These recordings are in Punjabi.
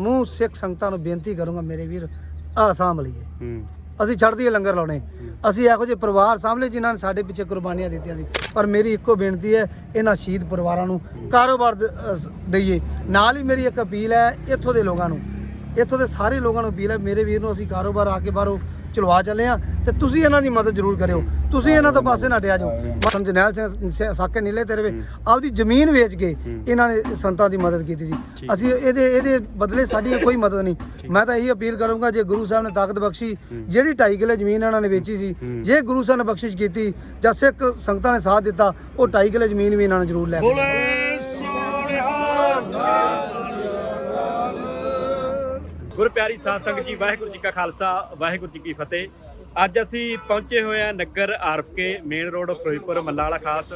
ਸਮੂਹ ਸਿੱਖ ਸੰਗਤਾਂ ਨੂੰ ਬੇਨਤੀ ਕਰੂੰਗਾ ਮੇਰੇ ਵੀਰ ਆਹ ਸਾਂਭ ਲਈਏ। ਹੂੰ। ਅਸੀਂ ਛੱਡ ਦਈਏ ਲੰਗਰ ਲਾਉਣੇ। ਅਸੀਂ ਇਹੋ ਜਿਹੇ ਪਰਿਵਾਰ ਸਾਹਮਣੇ ਜਿਨ੍ਹਾਂ ਨੇ ਸਾਡੇ ਪਿੱਛੇ ਕੁਰਬਾਨੀਆਂ ਦਿੱਤੀਆਂ ਸੀ। ਪਰ ਮੇਰੀ ਇੱਕੋ ਬੇਨਤੀ ਹੈ ਇਹਨਾਂ ਸ਼ਹੀਦ ਪਰਿਵਾਰਾਂ ਨੂੰ ਕਾਰੋਬਾਰ ਦਈਏ। ਨਾਲ ਹੀ ਮੇਰੀ ਇੱਕ ਅਪੀਲ ਹੈ ਇੱਥੋਂ ਦੇ ਲੋਕਾਂ ਨੂੰ। ਇੱਥੋਂ ਦੇ ਸਾਰੇ ਲੋਕਾਂ ਨੂੰ ਅਪੀਲ ਹੈ ਮੇਰੇ ਵੀਰ ਨੂੰ ਅਸੀਂ ਕਾਰੋਬਾਰ ਆ ਕੇ ਬਾਹਰੋਂ ਚਲਵਾ ਚੱਲੇ ਆ ਤੇ ਤੁਸੀਂ ਇਹਨਾਂ ਦੀ ਮਦਦ ਜ਼ਰੂਰ ਕਰਿਓ। ਤੁਸੀਂ ਇਹਨਾਂ ਤੋਂ ਪਾਸੇ ਨਾ ਹਟਿਆ ਜਾਓ। ਮਸਨ ਜਨੈਲ ਸਿੰਘ ਸਾਕੇ ਨੀਲੇ ਤੇਰੇ ਵੇ। ਆਪਦੀ ਜ਼ਮੀਨ ਵੇਚ ਕੇ ਇਹਨਾਂ ਨੇ ਸੰਤਾਂ ਦੀ ਮਦਦ ਕੀਤੀ ਸੀ। ਅਸੀਂ ਇਹਦੇ ਇਹਦੇ ਬਦਲੇ ਸਾਡੀ ਕੋਈ ਮਦਦ ਨਹੀਂ। ਮੈਂ ਤਾਂ ਇਹੀ ਅਪੀਲ ਕਰੂੰਗਾ ਜੇ ਗੁਰੂ ਸਾਹਿਬ ਨੇ ਤਾਕਤ ਬਖਸ਼ੀ ਜਿਹੜੀ 2.5 ਕਿੱਲੇ ਜ਼ਮੀਨ ਇਹਨਾਂ ਨੇ ਵੇਚੀ ਸੀ। ਜੇ ਗੁਰੂ ਸਾਹਿਬ ਨੇ ਬਖਸ਼ਿਸ਼ ਕੀਤੀ ਜਾਂ ਸਿੱਖ ਸੰਗਤਾਂ ਨੇ ਸਾਥ ਦਿੱਤਾ ਉਹ 2.5 ਕਿੱਲੇ ਜ਼ਮੀਨ ਵੀ ਇਹਨਾਂ ਨੂੰ ਜ਼ਰੂਰ ਲੈ ਕੇ ਗੁਰ ਪਿਆਰੀ ਸਾਧ ਸੰਗਤ ਜੀ, ਵਾਹਿਗੁਰੂ ਜੀ ਕਾ ਖਾਲਸਾ, ਵਾਹਿਗੁਰੂ ਜੀ ਕੀ ਫਤਿਹ। ਅੱਜ ਅਸੀਂ ਪਹੁੰਚੇ ਹੋਏ ਆ ਨਗਰ ਆਰਪਕੇ main road Ferozepur, Malla Wala Khas.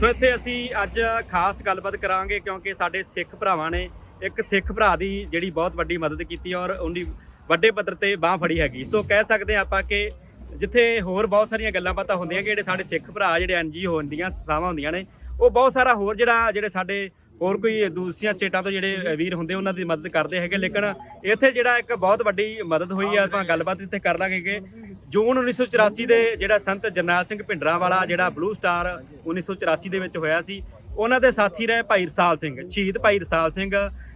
So ਇੱਥੇ ਅਸੀਂ ਅੱਜ ਖਾਸ ਗੱਲਬਾਤ ਕਰਾਂਗੇ ਕਿਉਂਕਿ ਸਾਡੇ ਸਿੱਖ ਭਰਾਵਾਂ ਨੇ ਇੱਕ ਸਿੱਖ ਭਰਾ ਦੀ ਜਿਹੜੀ ਬਹੁਤ ਵੱਡੀ ਮਦਦ ਕੀਤੀ ਔਰ ਉਹਦੀ ਵੱਡੇ ਪੱਧਰ ਤੇ ਬਾਹ ਫੜੀ ਹੈਗੀ। ਸੋ ਕਹਿ ਸਕਦੇ ਹਾਂ ਆਪਾਂ ਕਿ ਜਿੱਥੇ ਹੋਰ ਬਹੁਤ ਸਾਰੀਆਂ ਗੱਲਾਂ ਬਾਤਾਂ ਹੁੰਦੀਆਂ ਕਿ ਜਿਹੜੇ ਸਾਡੇ ਸਿੱਖ ਭਰਾ, ਜਿਹੜੇ ਐਨਜੀਓ ਹੁੰਦੀਆਂ ਸੰਸਥਾਵਾਂ ਹੁੰਦੀਆਂ ਨੇ, ਉਹ ਬਹੁਤ ਸਾਰਾ ਹੋਰ ਜਿਹੜਾ, ਜਿਹੜੇ ਸਾਡੇ ਹੋਰ ਕੋਈ ਦੂਸਰੀਆਂ ਸਟੇਟਾਂ ਤੋਂ ਜਿਹੜੇ ਵੀਰ ਹੁੰਦੇ, ਉਹਨਾਂ ਦੀ ਮਦਦ ਕਰਦੇ ਹੈਗੇ, ਲੇਕਿਨ ਇੱਥੇ ਜਿਹੜਾ ਇੱਕ ਬਹੁਤ ਵੱਡੀ ਮਦਦ ਹੋਈ ਆ, ਆਪਾਂ ਗੱਲਬਾਤ ਇੱਥੇ ਕਰ ਲਾਂਗੇ ਕਿ ਜੂਨ 1984 ਦੇ ਜਿਹੜਾ ਸੰਤ ਜਰਨੈਲ ਸਿੰਘ ਭਿੰਡਰਾਂ ਵਾਲਾ, ਜਿਹੜਾ ਬਲੂ ਸਟਾਰ 1984 ਦੇ ਵਿੱਚ ਹੋਇਆ ਸੀ, ਉਹਨਾਂ ਦੇ ਸਾਥੀ ਰਹੇ ਭਾਈ ਰਸਾਲ ਸਿੰਘ, ਸ਼ਹੀਦ ਭਾਈ ਰਸਾਲ ਸਿੰਘ,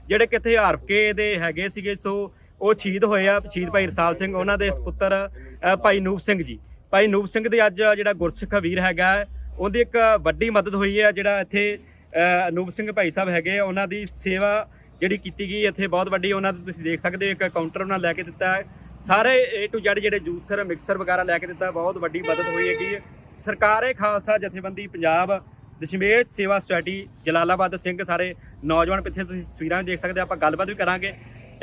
ਜਿਹੜੇ ਕਿੱਥੇ ਹਰਕੇ ਦੇ ਹੈਗੇ ਸੀਗੇ, ਸੋ ਉਹ ਸ਼ਹੀਦ ਹੋਏ ਆ, ਸ਼ਹੀਦ ਭਾਈ ਰਸਾਲ ਸਿੰਘ, ਉਹਨਾਂ ਦੇ ਸੁਪੁੱਤਰ ਭਾਈ ਨੂਪ ਸਿੰਘ ਜੀ। ਭਾਈ ਨੂਪ ਸਿੰਘ ਦੇ ਅੱਜ ਜਿਹੜਾ ਗੁਰਸਿੱਖ ਵੀਰ ਹੈਗਾ, ਉਹਦੀ ਇੱਕ ਵੱਡੀ ਮਦਦ ਹੋਈ ਹੈ ਜਿਹੜਾ ਇੱਥੇ ਅਨੂਪ ਸਿੰਘ ਭਾਈ ਸਾਹਿਬ ਹੈਗੇ ਉਹਨਾਂ ਦੀ ਸੇਵਾ ਜਿਹੜੀ ਕੀਤੀ ਗਈ ਇੱਥੇ ਬਹੁਤ ਵੱਡੀ, ਉਹਨਾਂ ਦੇ ਤੁਸੀਂ ਦੇਖ ਸਕਦੇ ਹੋ, ਇੱਕ ਕਾਊਂਟਰ ਉਹਨਾਂ ਲੈ ਕੇ ਦਿੱਤਾ ਸਾਰੇ A to Z ਜਿਹੜੇ ਜੂਸਰ ਮਿਕਸਰ ਵਗੈਰਾ ਲੈ ਕੇ ਦਿੱਤਾ, ਬਹੁਤ ਵੱਡੀ ਮਦਦ ਹੋਈ ਹੈਗੀ ਹੈ। ਸਰਕਾਰੇ ਖਾਲਸਾ, ਜਥੇਬੰਦੀ, ਪੰਜਾਬ, ਦਸ਼ਮੇਸ਼ ਸੇਵਾ ਸੁਸਾਇਟੀ, ਜਲਾਲਾਬਾਦ ਸਿੰਘ, ਸਾਰੇ ਨੌਜਵਾਨ ਪਿੱਛੇ ਤੁਸੀਂ ਤਸਵੀਰਾਂ ਵੀ ਦੇਖ ਸਕਦੇ ਹੋ, ਆਪਾਂ ਗੱਲਬਾਤ ਵੀ ਕਰਾਂਗੇ।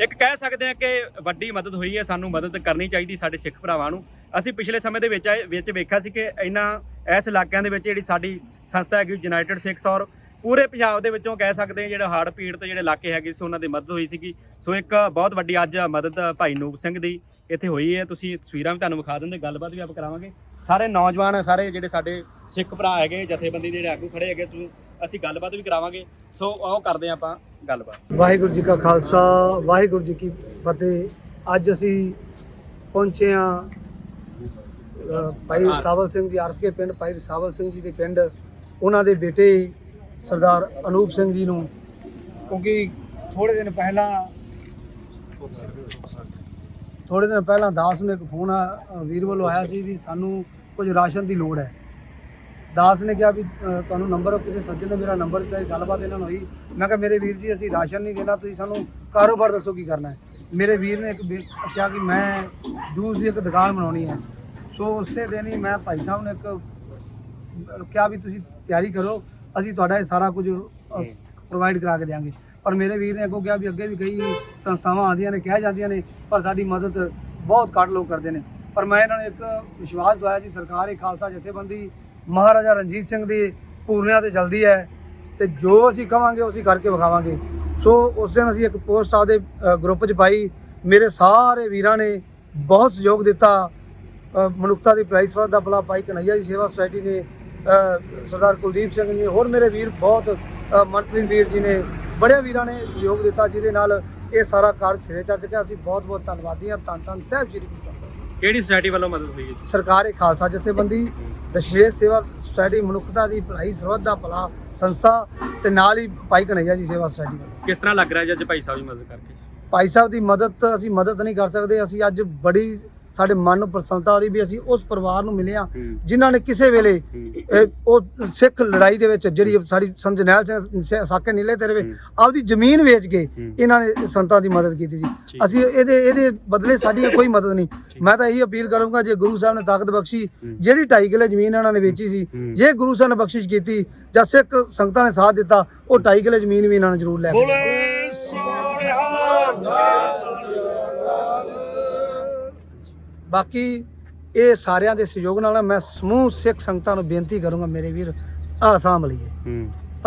ਇੱਕ ਕਹਿ ਸਕਦੇ ਹਾਂ ਕਿ ਵੱਡੀ ਮਦਦ ਹੋਈ ਹੈ, ਸਾਨੂੰ ਮਦਦ ਕਰਨੀ ਚਾਹੀਦੀ ਸਾਡੇ ਸਿੱਖ ਭਰਾਵਾਂ ਨੂੰ। ਅਸੀਂ ਪਿਛਲੇ ਸਮੇਂ ਦੇ ਵਿੱਚ ਵਿੱਚ ਵੇਖਿਆ ਸੀ ਕਿ ਇਹਨਾਂ ਇਸ ਇਲਾਕਿਆਂ ਦੇ ਵਿੱਚ ਜਿਹੜੀ ਸਾਡੀ ਸੰਸਥਾ ਹੈਗੀ ਯੂਨਾਈਟਿਡ ਸਿੱਖਸ ਔਰ ਪੂਰੇ ਪੰਜਾਬ ਦੇ ਵਿੱਚੋਂ ਕਹਿ ਸਕਦੇ ਹਾਂ ਜਿਹੜੇ ਹੜ੍ਹ ਪੀੜਤ ਜਿਹੜੇ ਇਲਾਕੇ ਹੈਗੇ ਸੀ ਉਹਨਾਂ ਦੀ ਮਦਦ ਹੋਈ ਸੀਗੀ। ਸੋ ਇੱਕ ਬਹੁਤ ਵੱਡੀ ਅੱਜ ਮਦਦ ਭਾਈ ਨੂਪ ਸਿੰਘ ਦੀ ਇੱਥੇ ਹੋਈ ਹੈ। ਤੁਸੀਂ ਤਸਵੀਰਾਂ ਵੀ ਤੁਹਾਨੂੰ ਵਿਖਾ ਦਿੰਦੇ ਗੱਲਬਾਤ ਵੀ ਆਪਾਂ ਕਰਾਵਾਂਗੇ। ਸਾਰੇ ਨੌਜਵਾਨ ਸਾਰੇ ਜਿਹੜੇ ਸਾਡੇ ਸਿੱਖ ਭਰਾ ਹੈਗੇ ਜਥੇਬੰਦੀ ਜਿਹੜੇ ਆਗੂ ਖੜੇ ਹੈਗੇ ਤੁਸੀਂ ਅਸੀਂ ਗੱਲਬਾਤ ਵੀ ਕਰਾਵਾਂਗੇ। ਸੋ ਆਓ ਕਰਦੇ ਹਾਂ ਆਪਾਂ ਗੱਲਬਾਤ। ਵਾਹਿਗੁਰੂ ਜੀ ਕਾ ਖਾਲਸਾ ਵਾਹਿਗੁਰੂ ਜੀ ਕੀ ਫਤਿਹ। ਅੱਜ ਅਸੀਂ ਪਹੁੰਚੇ ਆ ਭਾਈ ਸਾਵਲ ਸਿੰਘ ਜੀ ਆਰਕੇ ਪਿੰਡ ਭਾਈ ਸਾਵਲ ਸਿੰਘ ਜੀ ਦੇ ਪਿੰਡ। ਉਹਨਾਂ ਦੇ ਬੇਟੇ ਸਰਦਾਰ ਅਨੂਪ ਸਿੰਘ ਜੀ ਨੂੰ, ਕਿਉਂਕਿ ਥੋੜੇ ਦਿਨ ਪਹਿਲਾਂ ਥੋੜੇ ਦਿਨ ਪਹਿਲਾਂ ਦਾਸ ਨੂੰ ਇੱਕ ਫੋਨ ਆ- ਵੀਰ ਵੱਲੋਂ ਆਇਆ ਸੀ ਵੀ ਸਾਨੂੰ ਕੁਝ ਰਾਸ਼ਨ ਦੀ ਲੋੜ ਹੈ। ਦਾਸ ਨੇ ਕਿਹਾ ਵੀ ਤੁਹਾਨੂੰ ਨੰਬਰ, ਕਿਸੇ ਸੱਜਣ ਨੇ ਮੇਰਾ ਨੰਬਰ ਦਿੱਤਾ, ਗੱਲਬਾਤ ਇਹਨਾਂ ਨੂੰ ਹੋਈ। ਮੈਂ ਕਿਹਾ, ਮੇਰੇ ਵੀਰ ਜੀ, ਅਸੀਂ ਰਾਸ਼ਨ ਨਹੀਂ ਦੇਣਾ, ਤੁਸੀਂ ਸਾਨੂੰ ਕਾਰੋਬਾਰ ਦੱਸੋ ਕੀ ਕਰਨਾ ਹੈ। ਮੇਰੇ ਵੀਰ ਨੇ ਇੱਕ ਬੇ- ਕਿਹਾ ਕਿ ਮੈਂ ਜੂਸ ਦੀ ਇੱਕ ਦੁਕਾਨ ਬਣਾਉਣੀ ਹੈ। ਸੋ ਉਸੇ ਦਿਨ ਹੀ ਮੈਂ ਭਾਈ ਸਾਹਿਬ ਨੇ ਇੱਕ, ਕਿਹਾ ਵੀ ਤੁਸੀਂ ਤਿਆਰੀ ਕਰੋ। ਅਸੀਂ ਤੁਹਾਡਾ ਇਹ ਸਾਰਾ ਕੁਝ ਪ੍ਰੋਵਾਈਡ ਕਰਾ ਕੇ ਦੇਵਾਂਗੇ ਪਰ ਮੇਰੇ ਵੀਰ ਨੇ ਅੱਗੋਂ ਕਿਹਾ ਵੀ ਅੱਗੇ ਵੀ ਕਈ ਸੰਸਥਾਵਾਂ ਆਉਂਦੀਆਂ ਨੇ ਕਹਿ ਜਾਂਦੀਆਂ ਨੇ ਪਰ ਸਾਡੀ ਮਦਦ ਬਹੁਤ ਘੱਟ ਲੋਕ ਕਰਦੇ ਨੇ। ਪਰ ਮੈਂ ਇਹਨਾਂ ਨੂੰ ਇੱਕ ਵਿਸ਼ਵਾਸ ਦਵਾਇਆ ਸੀ ਸਰਕਾਰ ਇਹ ਖਾਲਸਾ ਜਥੇਬੰਦੀ ਮਹਾਰਾਜਾ ਰਣਜੀਤ ਸਿੰਘ ਦੀ ਪੂਰਨਿਆਂ ਤੇ ਚੱਲਦੀ ਹੈ ਤੇ ਜੋ ਅਸੀਂ ਕਵਾਂਗੇ ਉਹ ਅਸੀਂ ਕਰਕੇ ਵਿਖਾਵਾਂਗੇ। ਸੋ ਉਸ ਦਿਨ ਅਸੀਂ ਇੱਕ ਪੋਸਟ ਆਪਦੇ ਅ, ਗਰੁੱਪ 'ਚ ਪਾਈ। ਮੇਰੇ ਸਾਰੇ ਵੀਰਾਂ ਨੇ ਬਹੁਤ ਸਹਿਯੋਗ ਦਿੱਤਾ। ਮਨੁੱਖਤਾ ਦੀ ਪ੍ਰਾਈਸ ਫਰ ਦਾ ਭਲਾ ਭਾਈ ਕਨਈਆ ਜੀ ਸੇਵਾ ਸੁਸਾਇਟੀ ਨੇ ਸਰਦਾਰ ਕੁਲਦੀਪ ਸਿੰਘ ਜੀ ਹੋਰ ਮੇਰੇ ਵੀਰ ਬਹੁਤ ਮਨਪ੍ਰੀਤ ਵੀਰ ਜੀ ਨੇ ਬੜੇ ਵੀਰਾਂ ਨੇ ਸਹਿਯੋਗ ਦਿੱਤਾ ਜਿਹਦੇ ਨਾਲ ਇਹ ਸਾਰਾ ਕਾਰਜ ਸਿਰੇ ਚੜ੍ਹ ਚੁੱਕਿਆ। ਅਸੀਂ ਬਹੁਤ ਬਹੁਤ ਧੰਨਵਾਦੀ ਹਾਂ। ਧੰਨ ਧੰਨ ਸਾਹਿਬ ਸ਼੍ਰੀ ਗੁਰੂ ਕਿਹੜੀ ਸੁਸਾਇਟੀ ਵੱਲੋਂ ਮਦਦ ਹੋਈ ਹੈ ਜੀ? ਸਰਕਾਰ ਇਹ ਖਾਲਸਾ ਜਥੇਬੰਦੀ ਦਸ਼ਮੇਸ਼ ਸੇਵਾ ਸੁਸਾਇਟੀ ਮਨੁੱਖਤਾ ਦੀ ਭਲਾਈ ਸਰਬੱਤ ਦਾ ਭਲਾ ਸੰਸਥਾ ਤੇ ਨਾਲ ਹੀ ਭਾਈ ਕਨਈਆ ਜੀ ਸੇਵਾ ਸੁਸਾਇਟੀ ਵੱਲੋਂ। ਕਿਸ ਤਰ੍ਹਾਂ ਲੱਗ ਰਿਹਾ ਜੀ ਅੱਜ ਭਾਈ ਸਾਹਿਬ ਦੀ ਮਦਦ ਕਰਕੇ? ਭਾਈ ਸਾਹਿਬ ਦੀ ਮਦਦ ਅਸੀਂ ਮਦਦ ਨਹੀਂ ਕਰ ਸਕਦੇ। ਅਸੀਂ ਅੱਜ ਬੜੀ ਸਾਡੇ ਮਨ ਨੂੰ ਪ੍ਰਸੰਨਤਾ ਹੋ ਰਹੀ ਵੀ ਅਸੀਂ ਉਸ ਪਰਿਵਾਰ ਨੂੰ ਮਿਲੇ ਹਾਂ ਜਿਨ੍ਹਾਂ ਨੇ ਕਿਸੇ ਵੇਲੇ ਉਹ ਸਿੱਖ ਲੜਾਈ ਦੇ ਵਿੱਚ ਜਿਹੜੀ ਸਾਡੀ ਸੰਤ ਜਰਨੈਲ ਸਿੰਘ ਸਾਕੇ ਨੀਲੇ ਤੇਰੇ ਵੇ। ਆਪਦੀ ਜ਼ਮੀਨ ਵੇਚ ਕੇ। ਇਹਨਾਂ ਨੇ ਸੰਤਾਂ ਦੀ ਮਦਦ ਕੀਤੀ ਸੀ। ਅਸੀਂ ਇਹਦੇ ਇਹਦੇ ਬਦਲੇ ਸਾਡੀ ਕੋਈ ਮਦਦ ਨਹੀਂ ਮੈਂ ਤਾਂ ਇਹੀ ਅਪੀਲ ਕਰੂੰਗਾ ਜੇ ਗੁਰੂ ਸਾਹਿਬ ਨੇ ਤਾਕਤ ਬਖਸ਼ੀ। ਜਿਹੜੀ 2.5 ਕਿੱਲੇ ਜ਼ਮੀਨ ਇਹਨਾਂ ਨੇ ਵੇਚੀ ਸੀ। ਜੇ ਗੁਰੂ ਸਾਹਿਬ ਨੇ ਬਖਸ਼ਿਸ਼ ਕੀਤੀ ਜਾਂ ਸਿੱਖ ਸੰਗਤਾਂ ਨੇ ਸਾਥ ਦਿੱਤਾ ਉਹ 2.5 ਕਿੱਲੇ ਜ਼ਮੀਨ ਵੀ ਇਹਨਾਂ ਨੇ ਜ਼ਰੂਰ ਲੈ ਕੇ ਬਾਕੀ ਇਹ ਸਾਰਿਆਂ ਦੇ ਸਹਿਯੋਗ ਨਾਲ ਮੈਂ ਸਮੂਹ ਸਿੱਖ ਸੰਗਤਾਂ ਨੂੰ ਬੇਨਤੀ ਕਰੂੰਗਾ ਮੇਰੇ ਵੀਰ ਆਹ ਸਾਂਭ ਲਈਏ।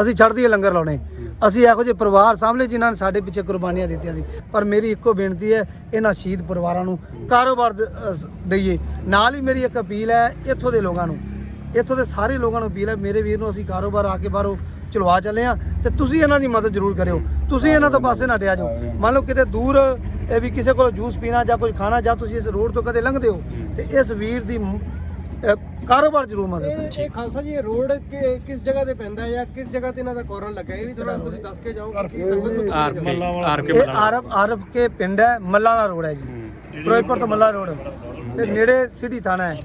ਅਸੀਂ ਛੱਡ ਦਈਏ ਲੰਗਰ ਲਾਉਣੇ। ਅਸੀਂ ਇਹੋ ਜਿਹੇ ਪਰਿਵਾਰ ਸਾਹਮਣੇ ਜਿਨ੍ਹਾਂ ਨੇ ਸਾਡੇ ਪਿੱਛੇ ਕੁਰਬਾਨੀਆਂ ਦਿੱਤੀਆਂ ਸੀ। ਪਰ ਮੇਰੀ ਇੱਕੋ ਬੇਨਤੀ ਹੈ ਇਹਨਾਂ ਸ਼ਹੀਦ ਪਰਿਵਾਰਾਂ ਨੂੰ ਕਾਰੋਬਾਰ ਦਈਏ। ਨਾਲ ਹੀ ਮੇਰੀ ਇੱਕ ਅਪੀਲ ਹੈ ਇੱਥੋਂ ਦੇ ਲੋਕਾਂ ਨੂੰ ਇੱਥੋਂ ਦੇ ਸਾਰੇ ਲੋਕਾਂ ਨੂੰ ਅਪੀਲ ਹੈ ਮੇਰੇ ਵੀਰ ਨੂੰ ਅਸੀਂ ਕਾਰੋਬਾਰ ਆ ਕੇ ਬਾਹਰੋਂ ਚਲਵਾ ਚੱਲੇ ਆ ਤੇ ਤੁਸੀਂ ਇਹਨਾਂ ਦੀ ਮਦਦ ਜ਼ਰੂਰ ਕਰਿਓ। ਤੁਸੀਂ ਇਹਨਾਂ ਤੋਂ ਪਾਸੇ ਨਾ ਹਟਿਆ ਜਾਓ। ਮੰਨ ਲਓ ਕਿਤੇ ਦੂਰ ਇਹ ਵੀ ਕਿਸੇ ਕੋਲ ਜੂਸ ਪੀਣਾ ਜਾਂ ਕੋਈ ਖਾਣਾ ਜਾਂ ਤੁਸੀਂ ਇਸ ਰੋਡ ਤੋਂ ਕਦੇ ਲੰਘਦੇ ਹੋ ਤੇ ਇਸ ਵੀਰ ਦੀ ਕਾਰੋਬਾਰ ਜ਼ਰੂਰ ਮਦਦ ਕਰਿਓ। ਇਹ ਇਹ ਖਾਲਸਾ ਜੀ ਇਹ ਰੋਡ ਕਿ- ਕਿਸ ਜਗ੍ਹਾ ਤੇ ਪੈਂਦਾ ਹੈ ਜਾਂ ਕਿਸ ਜਗ੍ਹਾ ਤੇ ਇਹਨਾਂ ਦਾ ਕੋਰਨ ਲੱਗਾ? ਇਹ ਵੀ ਥੋੜਾ ਤੁਸੀਂ ਦੱਸ ਕੇ ਜਾਓ ਕਿ ਕੇ ਕੇ ਆਰਫ ਆਰਫ ਕੇ ਪਿੰਡ ਹੈ ਮੱਲਾਲਾ ਰੋਡ ਹੈ ਜੀ। ਫਿਰੋਜ਼ਪੁਰ ਤੋਂ ਮੱਲਾ ਰੋਡ। ਤੇ ਨੇੜੇ ਸਿਟੀ ਥਾਣਾ ਹੈ।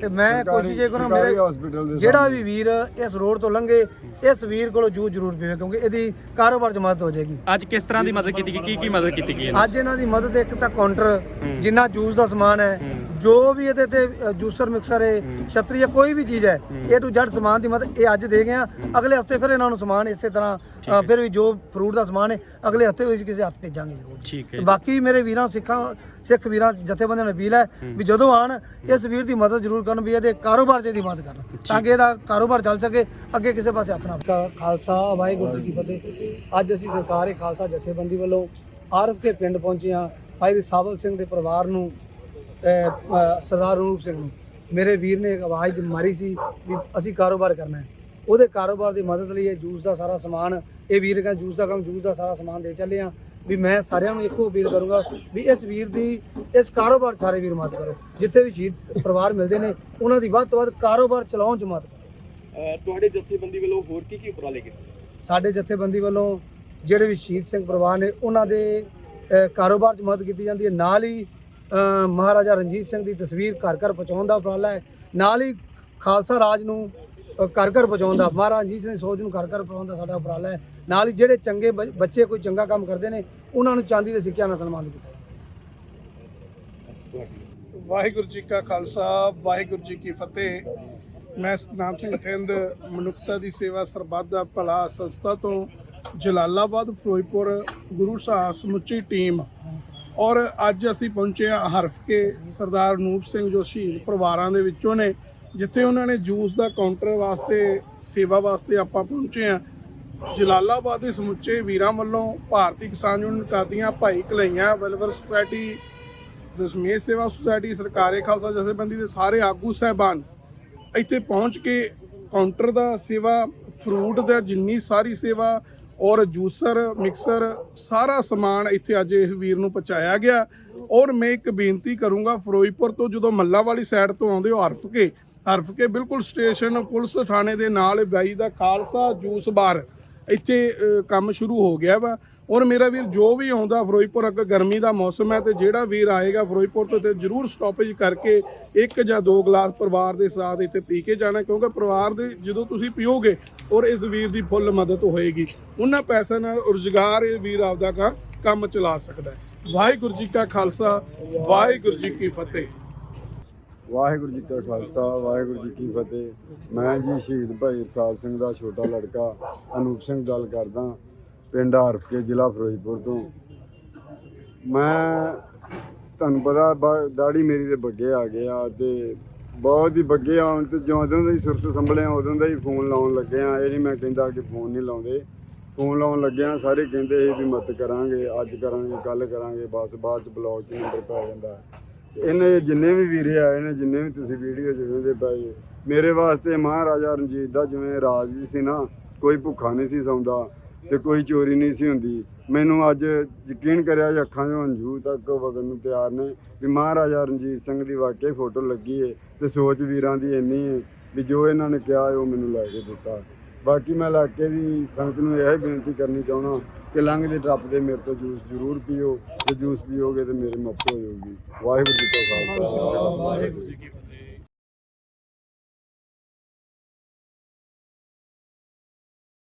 ਤੇ ਮੈਂ ਕੋਸ਼ਿਸ਼ ਇਹ ਕਰਾਂ ਮੇਰੇ ਜਿਹੜਾ ਵੀ ਵੀਰ ਇਸ ਰੋਡ ਤੋਂ ਲੰਘੇ ਇਸ ਵੀਰ ਕੋਲੋਂ ਜੂਸ ਜ਼ਰੂਰ ਪੀਵੇ ਕਿਉਂਕਿ ਇਹਦੀ ਕਾਰੋਬਾਰ 'ਚ ਮਦਦ ਹੋ ਜਾਏਗੀ। ਅੱਜ ਕਿਸ ਤਰ੍ਹਾਂ ਦੀ ਮਦਦ ਕੀਤੀ ਗਈ? ਕੀ ਕੀ ਮਦਦ ਕੀਤੀ ਗਈ ਅੱਜ ਇਹਨਾਂ ਦੀ ਮਦਦ ਇੱਕ ਤਾਂ ਕਾਊਂਟਰ ਜਿੰਨਾ ਜੂਸ ਦਾ ਸਮਾਨ ਹੈ। ਜੋ ਵੀ ਇਹਦੇ ਤੇ ਜੂਸਰ ਮਿਕਸਰ ਹੈ। ਛਤਰੀ ਹੈ ਕੋਈ ਵੀ ਚੀਜ਼ ਹੈ A to Z ਸਮਾਨ ਦੀ ਮਦਦ ਇਹ ਅੱਜ ਦੇ ਗਏ ਆ ਅਗਲੇ ਹਫ਼ਤੇ ਫਿਰ ਇਹਨਾਂ ਨੂੰ ਸਮਾਨ ਇਸੇ ਤਰ੍ਹਾਂ ਫਿਰ ਵੀ ਜੋ ਫਰੂਟ ਦਾ ਸਮਾਨ ਹੈ ਅਗਲੇ ਹਫ਼ਤੇ ਵਿੱਚ ਕਿਸੇ ਹੱਥ ਭੇਜਾਂਗੇ ਜ਼ਰੂਰ ਠੀਕ ਹੈ ਬਾਕੀ ਮੇਰੇ ਵੀਰਾਂ ਸਿੱਖਾਂ ਸਿੱਖ ਵੀਰਾਂ ਜਥੇਬੰਦੀਆਂ ਨੂੰ ਅਪੀਲ ਹੈ ਵੀ ਜਦੋਂ ਆਣ ਇਸ ਵੀਰ ਦੀ ਮਦਦ ਜ਼ਰੂਰ ਕਰਨ ਵੀ ਇਹਦੇ ਕਾਰੋਬਾਰ 'ਚ ਇਹਦੀ ਮਦਦ ਕਰਨ ਤਾਂ ਕਿ ਇਹਦਾ ਕਾਰੋਬਾਰ ਚੱਲ ਸਕੇ ਅੱਗੇ ਕਿਸੇ ਪਾਸੇ ਹੱਥ ਨਾ ਖਾਲਸਾ ਵਾਹਿਗੁਰੂ ਜੀ ਕੀ ਫਤਿਹ। ਅੱਜ ਅਸੀਂ ਸਰਕਾਰੀ ਖਾਲਸਾ ਜਥੇਬੰਦੀ ਵੱਲੋਂ ਆਰਫ ਕੇ ਪਿੰਡ ਪਹੁੰਚੇ ਹਾਂ। ਭਾਈ ਸਾਬਲ ਸਿੰਘ ਦੇ ਪਰਿਵਾਰ ਨੂੰ ਸਰਦਾਰ ਰੂਪ ਸਿੰਘ ਨੂੰ। ਮੇਰੇ ਵੀਰ ਨੇ ਇੱਕ ਆਵਾਜ਼ ਮਾਰੀ ਸੀ ਵੀ ਅਸੀਂ ਕਾਰੋਬਾਰ ਕਰਨਾ ਹੈ। ਉਹਦੇ ਕਾਰੋਬਾਰ ਦੀ ਮਦਦ ਲਈ ਇਹ ਜੂਸ ਦਾ ਸਾਰਾ ਸਮਾਨ ਇਹ ਵੀਰ ਕਹਿੰਦਾ ਜੂਸ ਦਾ ਕੰਮ ਜੂਸ ਦਾ ਸਾਰਾ ਸਮਾਨ ਦੇ ਚੱਲੇ ਆ ਵੀ ਮੈਂ ਸਾਰਿਆਂ ਨੂੰ ਇੱਕੋ ਅਪੀਲ ਕਰੂੰਗਾ ਵੀ ਇਸ ਵੀਰ ਦੀ ਇਸ ਕਾਰੋਬਾਰ ਸਾਰੇ ਵੀਰ ਮਦਦ ਕਰੋ। ਜਿੱਥੇ ਵੀ ਸ਼ਹੀਦ ਪਰਿਵਾਰ ਮਿਲਦੇ ਨੇ ਉਹਨਾਂ ਦੀ ਵੱਧ ਤੋਂ ਵੱਧ ਕਾਰੋਬਾਰ ਚਲਾਉਣ 'ਚ ਮਦਦ ਕਰੋ। ਤੁਹਾਡੇ ਜਥੇਬੰਦੀ ਵੱਲੋਂ ਹੋਰ ਕੀ ਕੀ ਉਪਰਾਲੇ ਕੀਤੇ? ਸਾਡੇ ਜਥੇਬੰਦੀ ਵੱਲੋਂ ਜਿਹੜੇ ਵੀ ਸ਼ਹੀਦ ਸਿੰਘ ਪਰਿਵਾਰ ਨੇ ਉਹਨਾਂ ਦੇ ਕਾਰੋਬਾਰ 'ਚ ਮਦਦ ਕੀਤੀ ਜਾਂਦੀ ਹੈ। ਨਾਲ ਹੀ ਮਹਾਰਾਜਾ ਰਣਜੀਤ ਸਿੰਘ ਦੀ ਤਸਵੀਰ ਘਰ ਘਰ ਪਹੁੰਚਾਉਣ ਦਾ ਉਪਰਾਲਾ ਹੈ। ਨਾਲ ਹੀ ਖਾਲਸਾ ਰਾਜ ਨੂੰ ਘਰ ਘਰ ਪਹੁੰਚਾਉਣ ਦਾ, ਮਹਾਰਾਜਾ ਰਣਜੀਤ ਸਿੰਘ ਦੀ ਸੋਚ ਨੂੰ ਘਰ ਘਰ ਪਹੁੰਚਾਉਣ ਦਾ ਸਾਡਾ ਉਪਰਾਲਾ ਹੈ। ਨਾਲ ਹੀ ਜਿਹੜੇ ਚੰਗੇ ਬ- ਬੱਚੇ ਕੋਈ ਚੰਗਾ ਕੰਮ ਕਰਦੇ ਨੇ, ਉਹਨਾਂ ਨੂੰ ਚਾਂਦੀ ਦੇ ਸਿੱਕਿਆਂ ਨਾਲ ਸਨਮਾਨਿਤ ਕੀਤਾ ਵਾਹਿਗੁਰੂ ਜੀ ਕਾ ਖਾਲਸਾ, ਵਾਹਿਗੁਰੂ ਜੀ ਕੀ ਫਤਿਹ। ਮੈਂ ਸਤਨਾਮ ਸਿੰਘ ਥਿੰਦ ਮਨੁੱਖਤਾ ਦੀ ਸੇਵਾ ਸਰਬੱਤ ਦਾ ਭਲਾ ਸੰਸਥਾ ਤੋਂ ਜਲਾਲਾਬਾਦ, ਫਿਰੋਜ਼ਪੁਰ ਗੁਰੂ ਸਾਹਿਬ ਸਮੁੱਚੀ ਟੀਮ ਔਰ ਅੱਜ ਅਸੀਂ ਪਹੁੰਚੇ ਹਾਂ ਹਰਫ ਕੇ ਸਰਦਾਰ ਨੂਪ ਸਿੰਘ ਜੋ ਸ਼ਹੀਦ ਪਰਿਵਾਰਾਂ ਦੇ ਵਿੱਚੋਂ ਨੇ, ਜਿੱਥੇ ਉਹਨਾਂ ਨੇ ਜੂਸ ਦਾ ਕਾਊਂਟਰ ਵਾਸਤੇ, ਸੇਵਾ ਵਾਸਤੇ ਆਪਾਂ ਪਹੁੰਚੇ ਹਾਂ। ਜਲਾਲਾਬਾਦ ਦੇ ਸਮੁੱਚੇ ਵੀਰਾਂ ਵੱਲੋਂ ਭਾਰਤੀ ਕਿਸਾਨ ਯੂਨੀਅਨ ਕਾਦੀਆਂ ਭਾਈ ਕਲਈਆਂ ਵੈਲਫੇਅਰ ਸੁਸਾਇਟੀ, ਦਸ਼ਮੇਸ਼ ਸੇਵਾ ਸੁਸਾਇਟੀ, ਸਰਕਾਰੀ ਖਾਲਸਾ ਜਥੇਬੰਦੀ ਦੇ ਸਾਰੇ ਆਗੂ ਸਹਿਬਾਨ, ਇੱਥੇ ਪਹੁੰਚ ਕੇ ਕਾਊਂਟਰ ਦਾ ਸੇਵਾ, ਫਰੂਟ ਦਾ ਜਿੰਨੀ ਸਾਰੀ ਸੇਵਾ ਔਰ ਜੂਸਰ, ਮਿਕਸਰ, ਸਾਰਾ ਸਮਾਨ ਇੱਥੇ ਅੱਜ ਇਸ ਵੀਰ ਨੂੰ ਪਹੁੰਚਾਇਆ ਗਿਆ। ਔਰ ਮੈਂ ਇੱਕ ਬੇਨਤੀ ਕਰੂੰਗਾ, ਫਿਰੋਜ਼ਪੁਰ ਤੋਂ ਜਦੋਂ ਮੱਲਾ ਵਾਲੀ ਸਾਈਡ ਤੋਂ ਆਉਂਦੇ ਹੋ ਹਰਫ ਕੇ ਹਰਫ ਕੇ ਬਿਲਕੁਲ ਸਟੇਸ਼ਨ ਪੁਲਿਸ ਥਾਣੇ ਦੇ ਨਾਲ, ਬਾਈ ਦਾ ਖਾਲਸਾ ਜੂਸ ਬਾਰ, ਇੱਥੇ ਕੰਮ ਸ਼ੁਰੂ ਹੋ ਗਿਆ ਵਾ। ਔਰ ਮੇਰਾ ਵੀਰ, ਜੋ ਵੀ ਆਉਂਦਾ ਫਿਰੋਜ਼ਪੁਰ ਅੱਗੇ ਗਰਮੀ ਦਾ ਮੌਸਮ ਹੈ ਤੇ ਜਿਹੜਾ ਵੀਰ ਆਏਗਾ ਫਿਰੋਜ਼ਪੁਰ ਤੋਂ ਤੇ ਜਰੂਰ ਸਟਾਪੇਜ ਕਰਕੇ ਇੱਕ ਜਾਂ ਦੋ ਗਲਾਸ ਪਰਿਵਾਰ ਦੇ ਸਾਥ ਇੱਥੇ ਪੀ ਕੇ ਜਾਣਾ, ਕਿਉਂਕਿ ਪਰਿਵਾਰ ਦੇ ਜਦੋਂ ਤੁਸੀਂ ਪੀਓਗੇ ਔਰ ਇਸ ਵੀਰ ਦੀ ਫੁੱਲ ਮਦਦ ਹੋਏਗੀ, ਉਹਨਾਂ ਪੈਸਿਆਂ ਨਾਲ ਰੁਜ਼ਗਾਰ ਇਹ ਵੀਰ ਆਪਦਾ ਕ- ਕੰਮ ਚਲਾ ਸਕਦਾ ਹੈ। ਵਾਹਿਗੁਰੂ ਜੀ ਕਾ ਖਾਲਸਾ, ਵਾਹਿਗੁਰੂ ਜੀ ਕੀ ਫਤਿਹ। ਵਾਹਿਗੁਰੂ ਜੀ ਕਾ ਖਾਲਸਾ, ਵਾਹਿਗੁਰੂ ਜੀ ਕੀ ਫਤਿਹ। ਮੈਂ ਜੀ ਸ਼ਹੀਦ ਭਾਈ ਸਾਹਿਬ ਸਿੰਘ ਦਾ ਛੋਟਾ ਲੜਕਾ ਅਨੂਪ ਸਿੰਘ ਗੱਲ ਕਰਦਾ। ਪਿੰਡ ਹਰਫਕੇ ਜ਼ਿਲ੍ਹਾ ਫਿਰੋਜ਼ਪੁਰ ਤੋਂ। ਮੈਂ ਤੁਹਾਨੂੰ ਪਤਾ ਦਾੜੀ ਮੇਰੀ ਦੇ ਬੱਗੇ ਆ ਗਏ ਆ ਤੇ ਬਹੁਤ ਹੀ ਬੱਗੇ ਆਉਣ ਤੇ ਜਦੋਂ ਦਾ ਹੀ ਸੁਰਤ ਸੰਭਲਿਆ, ਉਦੋਂ ਦਾ ਹੀ ਫੋਨ ਲਾਉਣ ਲੱਗੇ ਆ। ਇਹ ਨਹੀਂ ਮੈਂ ਕਹਿੰਦਾ ਕਿ ਫੋਨ ਨਹੀਂ ਲਾਉਂਦੇ। ਫੋਨ ਲਾਉਣ ਲੱਗਿਆ ਸਾਰੇ ਕਹਿੰਦੇ ਸੀ ਵੀ ਮਤ ਕਰਾਂਗੇ, ਅੱਜ ਕਰਾਂਗੇ ਕੱਲ ਕਰਾਂਗੇ, ਬਸ ਬਾਅਦ ਚ ਬਲੌਗ 'ਚ ਨੰਬਰ ਪੈ ਜਾਂਦਾ। ਤੇ ਇਹਨੇ ਜਿੰਨੇ ਵੀ ਵੀਰੇ ਆਏ ਨੇ, ਜਿੰਨੇ ਵੀ ਤੁਸੀਂ ਵੀਡੀਓ ਜਿਵੇਂ ਦੇ ਪਾਏ, ਮੇਰੇ ਵਾਸਤੇ ਮਹਾਰਾਜਾ ਰਣਜੀਤ ਦਾ ਜਿਵੇਂ ਰਾਜ ਸੀ ਨਾ, ਕੋਈ ਭੁੱਖਾ ਨਹੀਂ ਸੀ ਸੌਂਦਾ। ਤੇ ਕੋਈ ਚੋਰੀ ਨਹੀਂ ਸੀ ਹੁੰਦੀ। ਮੈਨੂੰ ਅੱਜ ਯਕੀਨ ਕਰਿਆ ਜੀ ਅੱਖਾਂ 'ਚੋਂ ਹੰਝੂ ਤੱਕ ਵਗਣ ਨੂੰ ਤਿਆਰ ਨੇ ਵੀ ਮਹਾਰਾਜਾ ਰਣਜੀਤ ਸਿੰਘ ਦੀ ਵਾਕਈ ਫੋਟੋ ਲੱਗੀ ਏ ਤੇ ਸੋਚ ਵੀਰਾਂ ਦੀ ਇੰਨੀ ਏ ਵੀ ਜੋ ਇਹਨਾਂ ਨੇ ਕਿਹਾ ਉਹ ਮੈਨੂੰ ਲੈ ਕੇ ਦਿੱਤਾ। ਬਾਕੀ ਮੈਂ ਇਲਾਕੇ ਦੀ ਸੰਗਤ ਨੂੰ ਇਹ ਬੇਨਤੀ ਕਰਨੀ ਚਾਹੁੰਦਾ ਕਿ ਲੰਘ ਦੇ ਟੱਪ ਟੱਪਦੇ ਮੇਰੇ ਤੋਂ ਜੂਸ ਜ਼ਰੂਰ ਪੀਓ, ਜੇ ਜੂਸ ਪੀਓਗੇ ਤੇ ਮੇਰੇ ਮਦਦ ਹੋ ਜਾਊਗੀ। ਵਾਹਿਗੁਰੂ ਜੀ ਕਾ ਖਾਲਸਾ। ਵਾਹਿਗੁਰੂ ਜੀ ਕੀ